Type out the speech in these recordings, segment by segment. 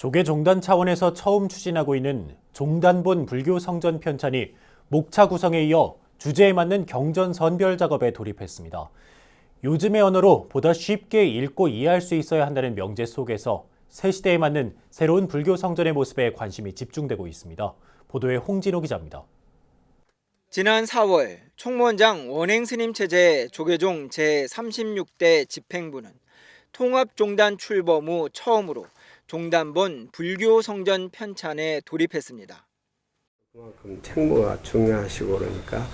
조계 종단 차원에서 처음 추진하고 있는 종단본 불교 성전 편찬이 목차 구성에 이어 주제에 맞는 경전 선별 작업에 돌입했습니다. 요즘의 언어로 보다 쉽게 읽고 이해할 수 있어야 한다는 명제 속에서 새 시대에 맞는 새로운 불교 성전의 모습에 관심이 집중되고 있습니다. 보도에 홍진호 기자입니다. 지난 4월 총무원장 원행 스님 체제 조계종 제36대 집행부는 통합종단 출범 후 처음으로 종단본 불교 성전 편찬에 돌입했습니다. 그만큼 책무가 중요하시고 그러니까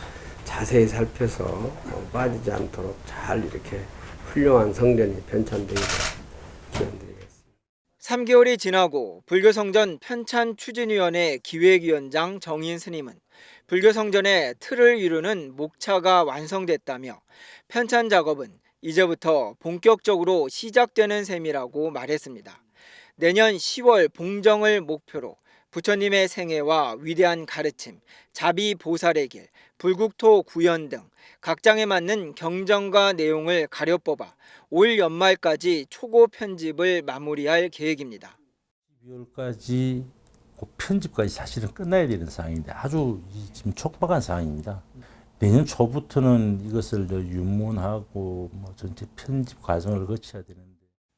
자세히 살펴서 어, 빠지지 않도록 잘 이렇게 훌륭한 성전이 편찬되기를 기원드리겠습니다. 3개월이 지나고 불교성전 편찬 추진위원회 기획위원장 정인 스님은 불교성전의 틀을 이루는 목차가 완성됐다며 편찬 작업은 이제부터 본격적으로 시작되는 셈이라고 말했습니다. 내년 10월 봉정을 목표로 부처님의 생애와 위대한 가르침, 자비 보살의 길, 불국토 구현 등 각 장에 맞는 경전과 내용을 가려 뽑아 올 연말까지 초고 편집을 마무리할 계획입니다. 12월까지 그 편집까지 사실은 끝나야 되는 상황인데 아주 이 지금 촉박한 상황입니다. 내년 초부터는 이것을 저 윤문하고 뭐 전체 편집 과정을 거쳐야 되는데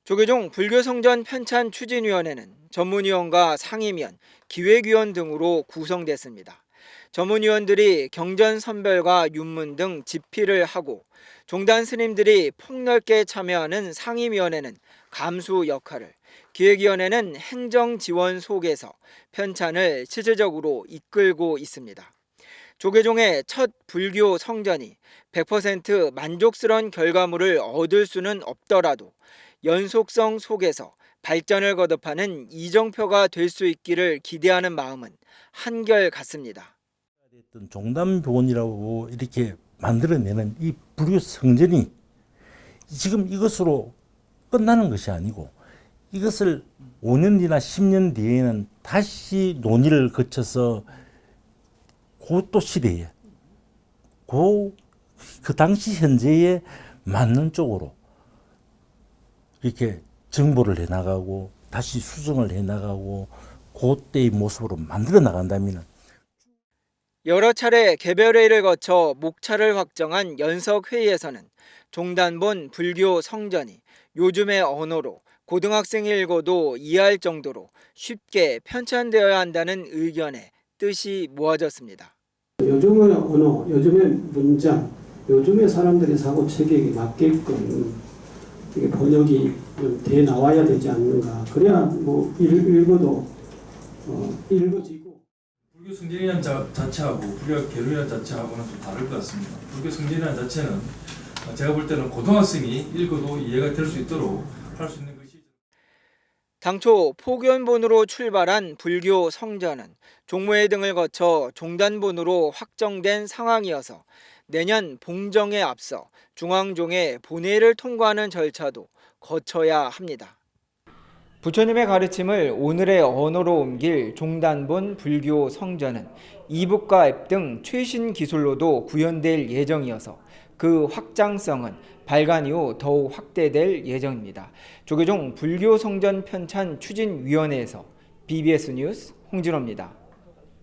조계종 불교성전 편찬 추진위원회는 전문위원과 상임위원, 기획위원 등으로 구성됐습니다. 전문위원들이 경전 선별과 윤문 등 집필을 하고 종단 스님들이 폭넓게 참여하는 상임위원회는 감수 역할을, 기획위원회는 행정 지원 속에서 편찬을 실질적으로 이끌고 있습니다. 조계종의 첫 불교 성전이 100% 만족스러운 결과물을 얻을 수는 없더라도 연속성 속에서 발전을 거듭하는 이정표가 될 수 있기를 기대하는 마음은 한결 같습니다. 종단본이라고 이렇게 만들어내는 이 불교 성전이 지금 이것으로 끝나는 것이 아니고 이것을 5년 뒤나 10년 뒤에는 다시 논의를 거쳐서 그또 시대에 그, 그 당시 현재에 맞는 쪽으로 이렇게 정보를 해나가고 다시 수정을 해나가고 그때의 모습으로 만들어 나간다면 여러 차례 개별회의를 거쳐 목차를 확정한 연석 회의에서는 종단본 불교 성전이 요즘의 언어로 고등학생이 읽어도 이해할 정도로 쉽게 편찬되어야 한다는 의견에 뜻이 모아졌습니다. 요즘의 언어, 요즘의 문장, 요즘의 사람들의 사고 체계에 맞게끔 번역이 돼 나와야 되지 않는가. 그래야 뭐 읽, 읽어도 어, 읽어지고. 불교 자, 자체하고 불교 계율이라는 자체하고는 좀 다를 것 같습니다. 불교 성전이라는 자체는 어, 제가 볼 때는 고등학생이 읽어도 이해가 될 수 있도록 할 수 있는 당초 포견본으로 출발한 불교 성전은 종무회 등을 거쳐 종단본으로 확정된 상황이어서 내년 봉정에 앞서 중앙종의 본회의를 통과하는 절차도 거쳐야 합니다. 부처님의 가르침을 오늘의 언어로 옮길 종단본 불교 성전은 이북과 앱 등 최신 기술로도 구현될 예정이어서 그 확장성은 발간 이후 더욱 확대될 예정입니다. 조계종 불교 성전 편찬 추진 위원회에서 BBS 뉴스 홍진호입니다.